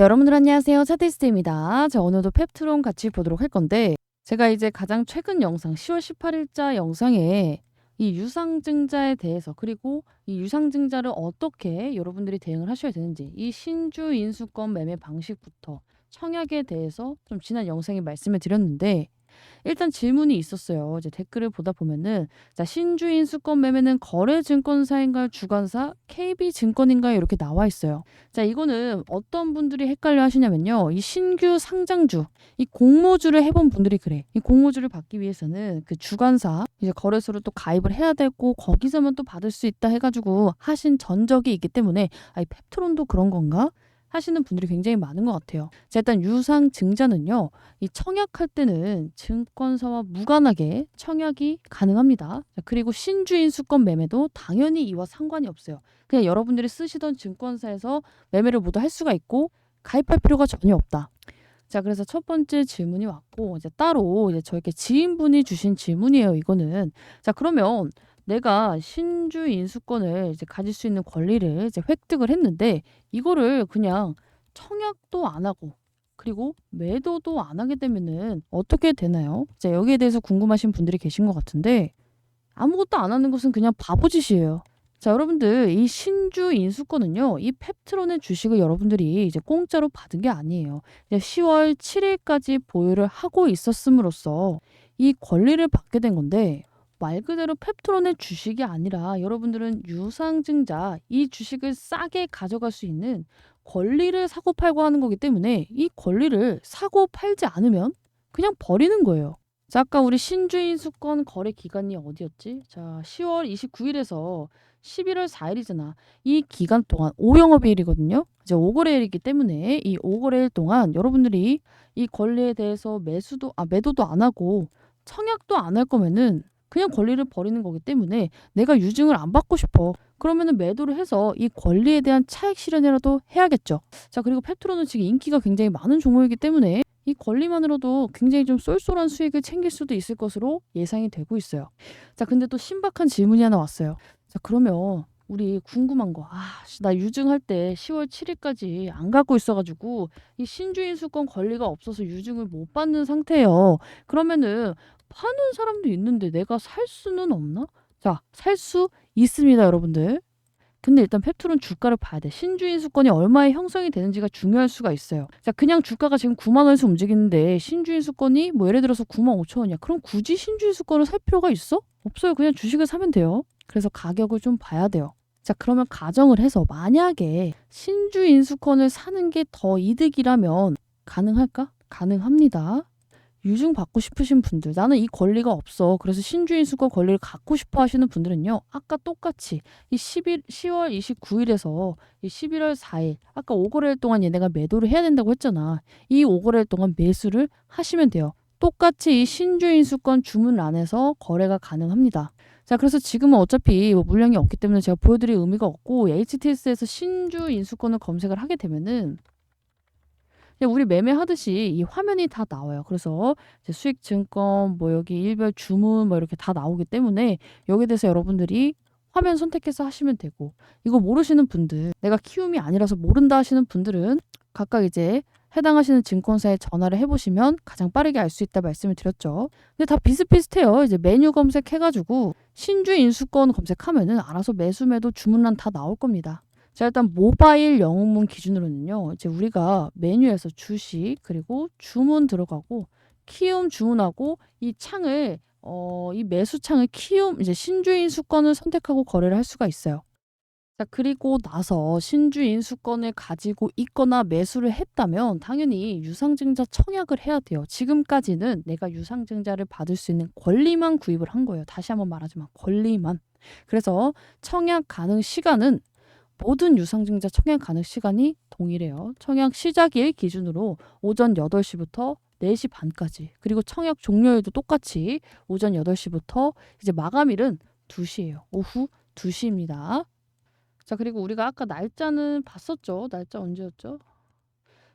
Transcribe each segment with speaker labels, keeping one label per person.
Speaker 1: 네, 여러분들 안녕하세요. 차테스트입니다. 자, 오늘도 펩트론 같이 보도록 할 건데 제가 이제 가장 최근 영상 10월 18일자 영상에 이 유상증자에 대해서 그리고 이 유상증자를 어떻게 여러분들이 대응을 하셔야 되는지 이 신주 인수권 매매 방식부터 청약에 대해서 좀 지난 영상에 말씀을 드렸는데 일단 질문이 있었어요. 이제 댓글을 보다 보면은 자, 신주인 수권 매매는 거래 증권사인가요? 주관사? KB증권인가요? 이렇게 나와 있어요. 자, 이거는 어떤 분들이 헷갈려 하시냐면요. 이 신규 상장주, 이 공모주를 해본 분들이 그래. 이 공모주를 받기 위해서는 그 주관사, 이제 거래소를 또 가입을 해야 되고 거기서만 또 받을 수 있다 해가지고 하신 전적이 있기 때문에 아, 이 펩트론도 그런 건가? 하시는 분들이 굉장히 많은 것 같아요. 자, 일단 유상 증자는요. 이 청약할 때는 증권사와 무관하게 청약이 가능합니다. 자, 그리고 신주인 수권 매매도 당연히 이와 상관이 없어요. 그냥 여러분들이 쓰시던 증권사에서 매매를 모두 할 수가 있고 가입할 필요가 전혀 없다. 자, 그래서 첫 번째 질문이 왔고 이제 따로 이제 저에게 지인분이 주신 질문이에요. 이거는 자, 그러면 내가 신주 인수권을 이제 가질 수 있는 권리를 이제 획득을 했는데 이거를 그냥 청약도 안 하고 그리고 매도도 안 하게 되면은 어떻게 되나요? 자, 여기에 대해서 궁금하신 분들이 계신 것 같은데 아무것도 안 하는 것은 그냥 바보짓이에요. 자, 여러분들 이 신주 인수권은요. 이 펩트론의 주식을 여러분들이 이제 공짜로 받은 게 아니에요. 이제 10월 7일까지 보유를 하고 있었음으로써 이 권리를 받게 된 건데 말 그대로 펩트론의 주식이 아니라 여러분들은 유상증자 이 주식을 싸게 가져갈 수 있는 권리를 사고 팔고 하는 거기 때문에 이 권리를 사고 팔지 않으면 그냥 버리는 거예요. 자, 아까 우리 신주인 수권 거래 기간이 어디였지? 자, 10월 29일에서 11월 4일이잖아. 이 기간 동안 5영업일이거든요. 이제 5거래일이기 때문에 이 5거래일 동안 여러분들이 이 권리에 대해서 매수도 아 매도도 안 하고 청약도 안 할 거면은 그냥 권리를 버리는 거기 때문에 내가 유증을 안 받고 싶어. 그러면은 매도를 해서 이 권리에 대한 차익 실현이라도 해야겠죠. 자, 그리고 페트로는 지금 인기가 굉장히 많은 종목이기 때문에 이 권리만으로도 굉장히 좀 쏠쏠한 수익을 챙길 수도 있을 것으로 예상이 되고 있어요. 자, 근데 또 신박한 질문이 하나 왔어요. 자, 그러면 우리 궁금한 거. 아, 씨, 나 유증할 때 10월 7일까지 안 갖고 있어가지고 이 신주인 수권 권리가 없어서 유증을 못 받는 상태예요. 그러면은 파는 사람도 있는데 내가 살 수는 없나? 자, 살 수 있습니다, 여러분들. 근데 일단 펩툴은 주가를 봐야 돼. 신주인 수권이 얼마에 형성이 되는지가 중요할 수가 있어요. 자, 그냥 주가가 지금 9만 원에서 움직이는데 신주인 수권이 뭐 예를 들어서 9만 5천 원이야. 그럼 굳이 신주인 수권을 살 필요가 있어? 없어요. 그냥 주식을 사면 돼요. 그래서 가격을 좀 봐야 돼요. 자, 그러면 가정을 해서 만약에 신주인 수권을 사는 게 더 이득이라면 가능할까? 가능합니다. 유증 받고 싶으신 분들, 나는 이 권리가 없어. 그래서 신주인 수권 권리를 갖고 싶어 하시는 분들은요, 아까 똑같이 이 11, 10월 29일에서 이 11월 4일, 아까 5거래일 동안 얘네가 매도를 해야 된다고 했잖아. 이 5거래일 동안 매수를 하시면 돼요. 똑같이 이 신주인 수권 주문란에서 거래가 가능합니다. 자, 그래서 지금은 어차피 뭐 물량이 없기 때문에 제가 보여드릴 의미가 없고, HTS에서 신주 인수권을 검색을 하게 되면은 그냥 우리 매매하듯이 이 화면이 다 나와요. 그래서 이제 수익 증권, 뭐 여기 일별 주문 뭐 이렇게 다 나오기 때문에 여기에 대해서 여러분들이 화면 선택해서 하시면 되고 이거 모르시는 분들 내가 키움이 아니라서 모른다 하시는 분들은 각각 이제 해당하시는 증권사에 전화를 해보시면 가장 빠르게 알 수 있다 말씀을 드렸죠. 근데 다 비슷비슷해요. 이제 메뉴 검색해가지고 신주 인수권 검색하면은 알아서 매수 매도 주문란 다 나올 겁니다. 자, 일단 모바일 영웅문 기준으로는요. 이제 우리가 메뉴에서 주식 그리고 주문 들어가고 키움 주문하고 이 창을 어, 이 매수 창을 키움 이제 신주인 수권을 선택하고 거래를 할 수가 있어요. 자, 그리고 나서 신주인 수권을 가지고 있거나 매수를 했다면 당연히 유상증자 청약을 해야 돼요. 지금까지는 내가 유상증자를 받을 수 있는 권리만 구입을 한 거예요. 다시 한번 말하지만 권리만. 그래서 청약 가능 시간은 모든 유상증자 청약 가능 시간이 동일해요. 청약 시작일 기준으로 오전 8시부터 4시 반까지. 그리고 청약 종료일도 똑같이 오전 8시부터 이제 마감일은 2시예요. 오후 2시입니다. 자, 그리고 우리가 아까 날짜는 봤었죠. 날짜 언제였죠?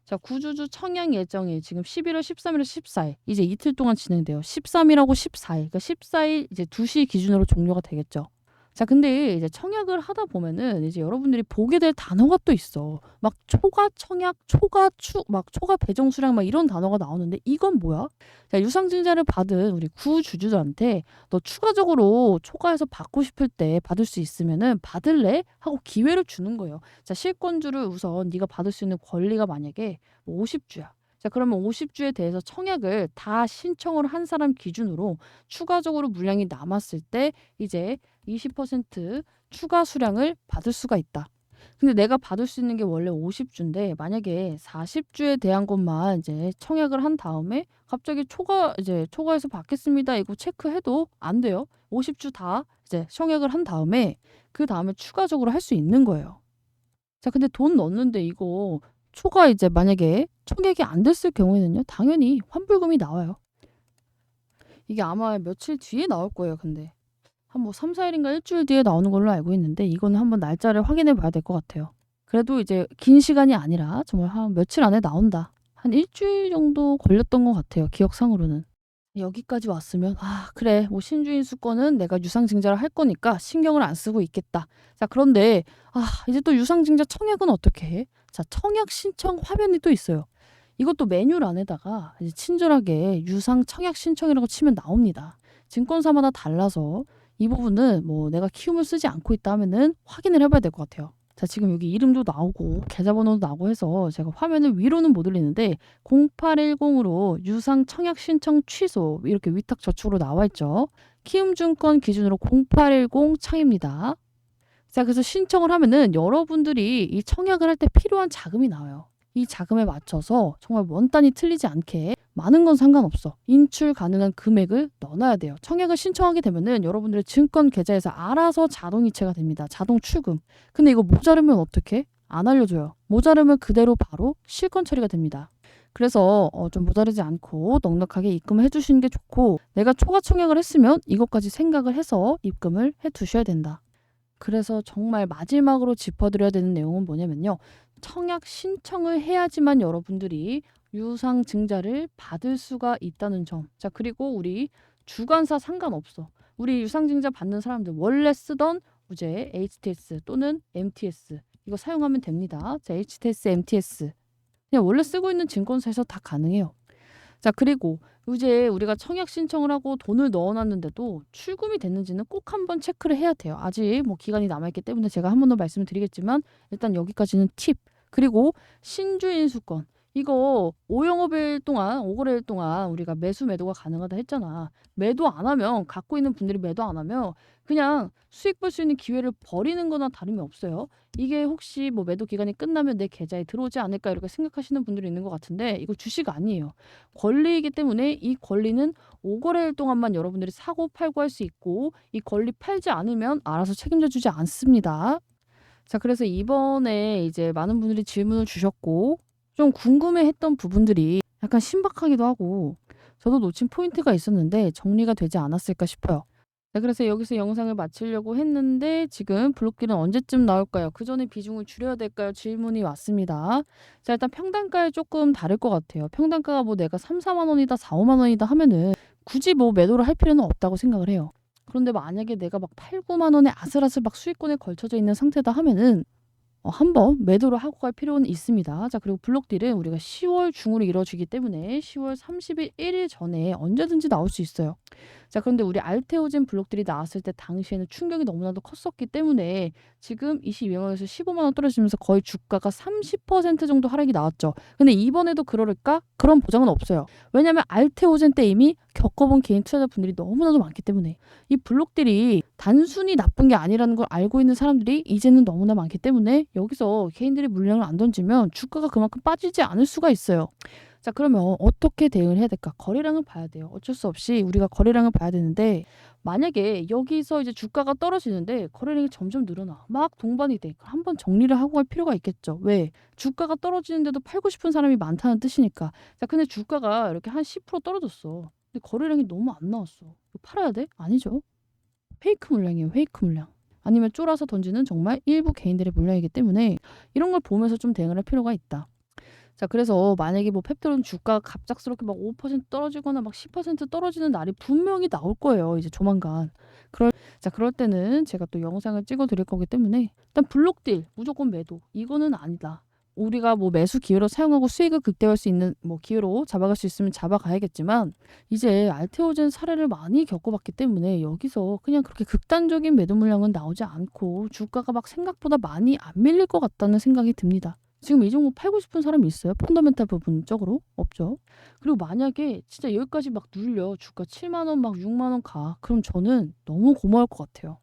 Speaker 1: 자, 구주주 청약 예정일 지금 11월 13일에서 14일. 이제 이틀 동안 진행돼요. 13일하고 14일. 그러니까 14일 이제 2시 기준으로 종료가 되겠죠. 자 근데 이제 청약을 하다 보면은 이제 여러분들이 보게 될 단어가 또 있어. 막 초과 청약, 초과 추 막 초과 배정 수량 막 이런 단어가 나오는데 이건 뭐야? 자 유상증자를 받은 우리 구주주들한테 "너 추가적으로 초과해서 받고 싶을 때 받을 수 있으면은 받을래?" 하고 기회를 주는 거예요. 자 실권주를 우선 네가 받을 수 있는 권리가 만약에 뭐 50 주야. 자 그러면 50 주에 대해서 청약을 다 신청을 한 사람 기준으로 추가적으로 물량이 남았을 때 이제 20% 추가 수량을 받을 수가 있다. 근데 내가 받을 수 있는 게 원래 50 주인데 만약에 40 주에 대한 것만 이제 청약을 한 다음에 갑자기 초과 이제 "초과해서 받겠습니다." 이거 체크해도 안 돼요. 50주 다 이제 청약을 한 다음에 그 다음에 추가적으로 할 수 있는 거예요. 자 근데 돈 넣었는데 이거 초과 이제 만약에 청약이 안 됐을 경우에는요. 당연히 환불금이 나와요. 이게 아마 며칠 뒤에 나올 거예요 근데. 한 뭐 3-4 일인가 1 주일 뒤에 나오는 걸로 알고 있는데 이거는 한번 날짜를 확인해 봐야 될 것 같아요. 그래도 이제 긴 시간이 아니라 정말 한 며칠 안에 나온다. 한1 주일 정도 걸렸던 것 같아요 기억상으로는. 여기까지 왔으면 '아 그래 뭐 신주인 수권은 내가 유상증자를 할 거니까 신경을 안 쓰고 있겠다.' 자 그런데 아 이제 또 유상증자 청약은 어떻게 해? 자 청약 신청 화면이 또 있어요. 이것도 메뉴란에다가 친절하게 유상 청약 신청이라고 치면 나옵니다. 증권사마다 달라서 이 부분은 뭐 내가 키움을 쓰지 않고 있다 하면은 확인을 해 봐야 될 것 같아요. 자 지금 여기 이름도 나오고 계좌번호도 나오고 해서 제가 화면을 위로는 못 올리는데 0810으로 유상 청약 신청 취소 이렇게 위탁 저축으로 나와 있죠. 키움증권 기준으로 0810 창입니다. 자 그래서 신청을 하면은 여러분들이 이 청약을 할 때 필요한 자금이 나와요. 이 자금에 맞춰서 정말 원 단위 틀리지 않게 많은 건 상관없어. 인출 가능한 금액을 넣어 놔야 돼요. 청약을 신청하게 되면은 여러분들의 증권 계좌에서 알아서 자동 이체가 됩니다. 자동 출금. 근데 이거 모자르면 어떡해? 안 알려줘요. 모자르면 그대로 바로 실권 처리가 됩니다. 그래서 어 좀 모자르지 않고 넉넉하게 입금을 해 주시는 게 좋고 내가 초과 청약을 했으면 이것까지 생각을 해서 입금을 해 두셔야 된다. 그래서 정말 마지막으로 짚어 드려야 되는 내용은 뭐냐면요. 청약 신청을 해야지만 여러분들이 유상증자를 받을 수가 있다는 점. 자 그리고 우리 주관사 상관없어. 우리 유상증자 받는 사람들 원래 쓰던 이제 HTS 또는 MTS 이거 사용하면 됩니다. 자 HTS, MTS 그냥 원래 쓰고 있는 증권사에서 다 가능해요. 자 그리고 이제 우리가 청약 신청을 하고 돈을 넣어 놨는데도 출금이 됐는지는 꼭 한번 체크를 해야 돼요. 아직 뭐 기간이 남아 있기 때문에 제가 한 번 더 말씀을 드리겠지만 일단 여기까지는 팁. 그리고 신주인 수권 이거 5 영업일 동안 5 거래일 동안 우리가 매수 매도가 가능하다 했잖아. 매도 안 하면 갖고 있는 분들이 매도 안 하면 그냥 수익 볼 수 있는 기회를 버리는 거나 다름이 없어요. 이게 혹시 뭐 '매도 기간이 끝나면 내 계좌에 들어오지 않을까?' 이렇게 생각하시는 분들이 있는 것 같은데 이거 주식 아니에요. 권리이기 때문에 이 권리는 5 거래일 동안만 여러분들이 사고 팔고 할 수 있고 이 권리 팔지 않으면 알아서 책임져 주지 않습니다. 자 그래서 이번에 이제 많은 분들이 질문을 주셨고 좀 궁금해했던 부분들이 약간 신박하기도 하고 저도 놓친 포인트가 있었는데 정리가 되지 않았을까 싶어요. 자 그래서 여기서 영상을 마치려고 했는데 지금 블록딜은 언제쯤 나올까요? 그 전에 비중을 줄여야 될까요? 질문이 왔습니다. 자 일단 평단가에 조금 다를 것 같아요. 평단가가 뭐 내가 3-4만 원이다 4-5만 원이다 하면은 굳이 뭐 매도를 할 필요는 없다고 생각을 해요. 그런데 만약에 내가 막 8-9만 원에 아슬아슬 막 수익권에 걸쳐져 있는 상태다 하면은 어 한번 매도를 하고 갈 필요는 있습니다. 자 그리고 블록딜은 우리가 10월 중으로 이루어지기 때문에 10월 30일 1일 전에 언제든지 나올 수 있어요. 자 그런데 우리 알테오젠 블록딜이 나왔을 때 당시에는 충격이 너무나도 컸었기 때문에 지금 22만 원에서 15만 원 떨어지면서 거의 주가가 30% 정도 하락이 나왔죠. 근데 이번에도 그럴까? 그런 보장은 없어요. 왜냐면 알테오젠 때 이미 겪어본 개인 투자자분들이 너무나도 많기 때문에 이 블록딜이 단순히 나쁜 게 아니라는 걸 알고 있는 사람들이 이제는 너무나 많기 때문에 여기서 개인들이 물량을 안 던지면 주가가 그만큼 빠지지 않을 수가 있어요. 자 그러면 어떻게 대응을 해야 될까? 거래량을 봐야 돼요. 어쩔 수 없이 우리가 거래량을 봐야 되는데 만약에 여기서 이제 주가가 떨어지는데 거래량이 점점 늘어나. 막 동반이 돼. 한번 정리를 하고 갈 필요가 있겠죠. 왜? 주가가 떨어지는데도 팔고 싶은 사람이 많다는 뜻이니까. 자 근데 주가가 이렇게 한 10% 떨어졌어. 근데 거래량이 너무 안 나왔어. 팔아야 돼? 아니죠. 페이크 물량이에요. 페이크 물량. 아니면 쫄아서 던지는 정말 일부 개인들의 물량이기 때문에 이런 걸 보면서 좀 대응을 할 필요가 있다. 자 그래서 만약에 뭐 펩트론 주가가 갑작스럽게 막 5% 떨어지거나 막 10% 떨어지는 날이 분명히 나올 거예요. 이제 조만간. 그럴 자 그럴 때는 제가 또 영상을 찍어 드릴 거기 때문에 일단 블록딜 무조건 매도 이거는 아니다. 우리가 뭐 매수 기회로 사용하고 수익을 극대화할 수 있는 뭐 기회로 잡아갈 수 있으면 잡아가야겠지만 이제 알테오젠 사례를 많이 겪어봤기 때문에 여기서 그냥 그렇게 극단적인 매도 물량은 나오지 않고 주가가 막 생각보다 많이 안 밀릴 것 같다는 생각이 듭니다. 지금 이 종목 팔고 싶은 사람이 있어요? 펀더멘탈 부분적으로? 없죠. 그리고 만약에 진짜 여기까지 막 눌려 주가 7만 원 막 6만 원 가. 그럼 저는 너무 고마울 것 같아요.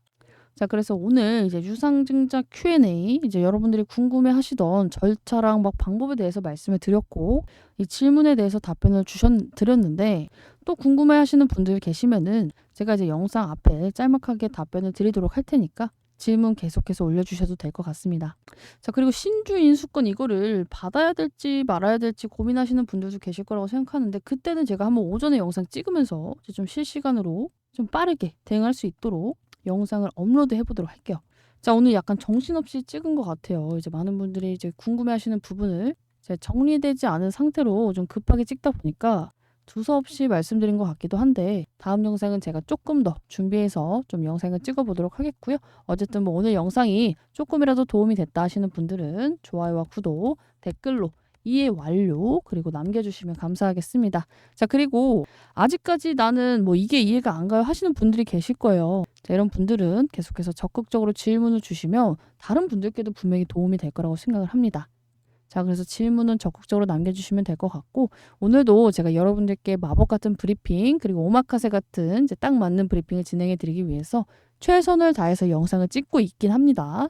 Speaker 1: 자, 그래서 오늘 이제 유상증자 Q&A 이제 여러분들이 궁금해 하시던 절차랑 막 방법에 대해서 말씀을 드렸고 이 질문에 대해서 답변을 주셨 드렸는데 또 궁금해 하시는 분들 계시면은 제가 이제 영상 앞에 짤막하게 답변을 드리도록 할 테니까 질문 계속해서 올려주셔도 될 것 같습니다. 자, 그리고 신주 인수권 이거를 받아야 될지 말아야 될지 고민하시는 분들도 계실 거라고 생각하는데 그때는 제가 한번 오전에 영상 찍으면서 좀 실시간으로 좀 빠르게 대응할 수 있도록 영상을 업로드 해보도록 할게요. 자, 오늘 약간 정신없이 찍은 것 같아요. 이제 많은 분들이 이제 궁금해하시는 부분을 정리되지 않은 상태로 좀 급하게 찍다 보니까 두서없이 말씀드린 것 같기도 한데 다음 영상은 제가 조금 더 준비해서 좀 영상을 찍어보도록 하겠고요. 어쨌든 뭐 오늘 영상이 조금이라도 도움이 됐다 하시는 분들은 좋아요와 구독, 댓글로 이해 완료 그리고 남겨주시면 감사하겠습니다. 자 그리고 아직까지 나는 뭐 이게 이해가 안 가요 하시는 분들이 계실 거예요. 자, 이런 분들은 계속해서 적극적으로 질문을 주시면 다른 분들께도 분명히 도움이 될 거라고 생각을 합니다. 자, 그래서 질문은 적극적으로 남겨주시면 될 것 같고, 오늘도 제가 여러분들께 마법 같은 브리핑, 그리고 오마카세 같은 이제 딱 맞는 브리핑을 진행해 드리기 위해서 최선을 다해서 영상을 찍고 있긴 합니다.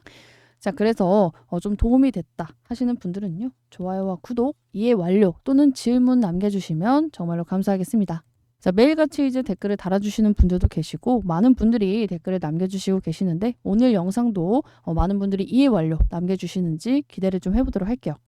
Speaker 1: 자, 그래서 어, 좀 도움이 됐다 하시는 분들은요, 좋아요와 구독, 이해 완료 또는 질문 남겨주시면 정말로 감사하겠습니다. 자, 매일같이 이제 댓글을 달아주시는 분들도 계시고, 많은 분들이 댓글을 남겨주시고 계시는데, 오늘 영상도 어, 많은 분들이 이해 완료 남겨주시는지 기대를 좀 해보도록 할게요.